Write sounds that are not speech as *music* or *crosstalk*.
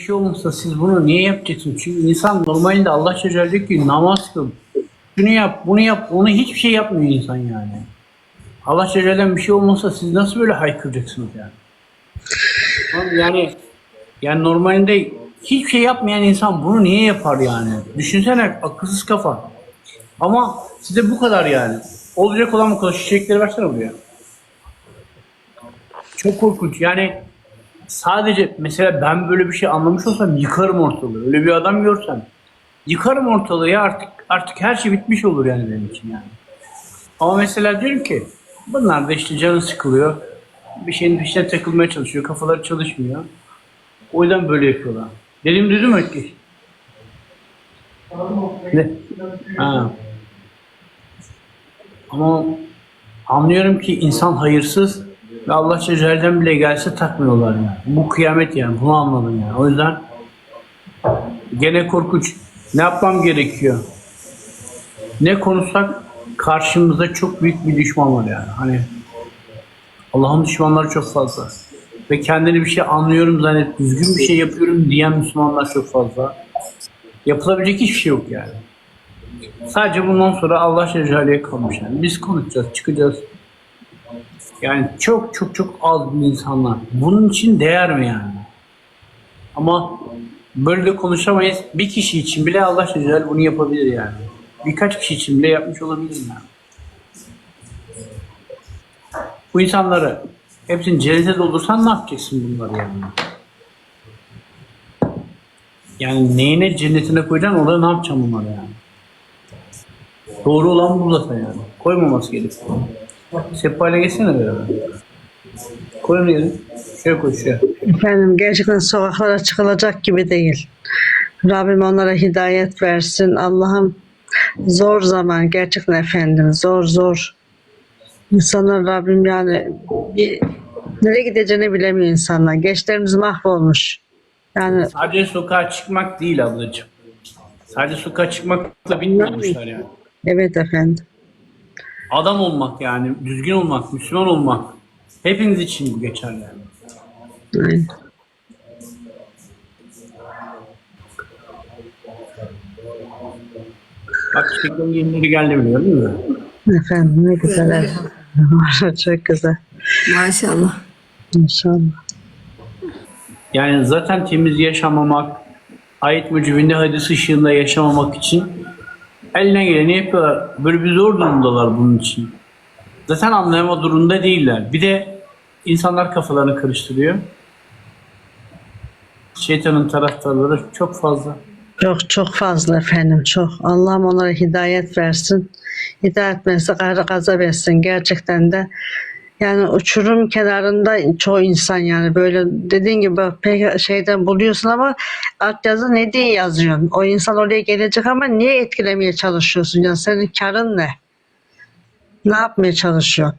şey olmasa siz bunu niye yapacaksınız? Çünkü insan normalde Allah Celle diyor ki namaz kıl. Şunu yap, bunu yap. Onu hiçbir şey yapmıyor insan yani. Allah Celle'den bir şey olmasa siz nasıl böyle haykıracaksınız yani? Yani yani normalde hiçbir şey yapmayan insan bunu niye yapar yani? Düşünsene akılsız kafa. Ama size bu kadar yani. Olacak olan bu kadar. Şu çiçekleri versene buraya. Çok korkunç. Yani sadece mesela ben böyle bir şey anlamış olsam yıkarım ortalığı. Öyle bir adam görsem yıkarım ortalığı artık artık her şey bitmiş olur yani benim için yani. Ama mesela diyorum ki bunlar da işte canı sıkılıyor. Bir şeyin peşine takılmaya çalışıyor. Kafaları çalışmıyor. O yüzden böyle yapıyorlar. Dediğimi duydun mu Ökkeş? Ne? Ha. Ama anlıyorum ki insan hayırsız ve Allah Cezayir'den bile gelse takmıyorlar yani. Bu kıyamet yani. Bunu anladım yani. O yüzden gene korkunç. Ne yapmam gerekiyor? Ne konuşsak karşımızda çok büyük bir düşman var yani. Hani Allah'ın düşmanları çok fazla. Ve kendini bir şey anlıyorum zannet, düzgün bir şey yapıyorum diyen Müslümanlar çok fazla. Yapılabilecek hiçbir şey yok yani. Sadece bundan sonra Allah Celle kalmış yani. Biz konuşacağız, çıkacağız. Yani çok çok çok az bir insanlar. Bunun için değer mi yani? Ama böyle de konuşamayız. Bir kişi için bile Allah Celle bunu yapabilir yani. Birkaç kişi için bile yapmış olabilir yani. Bu insanları hepsini cennete doldursan ne yapacaksın bunları yani? Yani neyine cennetine koyacaksın orada ne yapacaksın bunları yani? Doğru olan bu zaten yani. Koymaması gerekiyor. Sehpayla geçsene beraber. Koy onu yere. Şuraya koy şuraya. Efendim gerçekten sokaklara çıkılacak gibi değil. Rabbim onlara hidayet versin. Allah'ım zor zaman gerçekten efendim zor zor. İnsanlar Rabbim yani bir, nereye gideceğini bilemiyor insanlar. Gençlerimiz mahvolmuş. Yani Sadece sokağa çıkmak değil ablacığım. Sadece sokağa çıkmakla bilmiyormuşlar yani. evet efendim. Adam olmak yani, düzgün olmak, Müslüman olmak. Hepiniz için bu geçerli yani. Bak çiçeklerin yenileri geldi biliyor musun? Efendim ne güzel. *laughs* Çok güzel. Maşallah. İnşallah. Yani zaten temiz yaşamamak, ayet mücibinde hadis ışığında yaşamamak için eline geleni yapıyorlar. Böyle bir zor durumdalar bunun için. Zaten anlayama durumda değiller. Bir de insanlar kafalarını karıştırıyor. Şeytanın taraftarları çok fazla. Çok çok fazla efendim çok. Allah'ım onlara hidayet versin. Hidayet versin, gayrı gazap etsin. Gerçekten de yani uçurum kenarında çoğu insan yani böyle dediğin gibi pek şeyden buluyorsun ama altyazı ne diye yazıyorsun? O insan oraya gelecek ama niye etkilemeye çalışıyorsun? Yani senin karın ne? Ne yapmaya çalışıyorsun?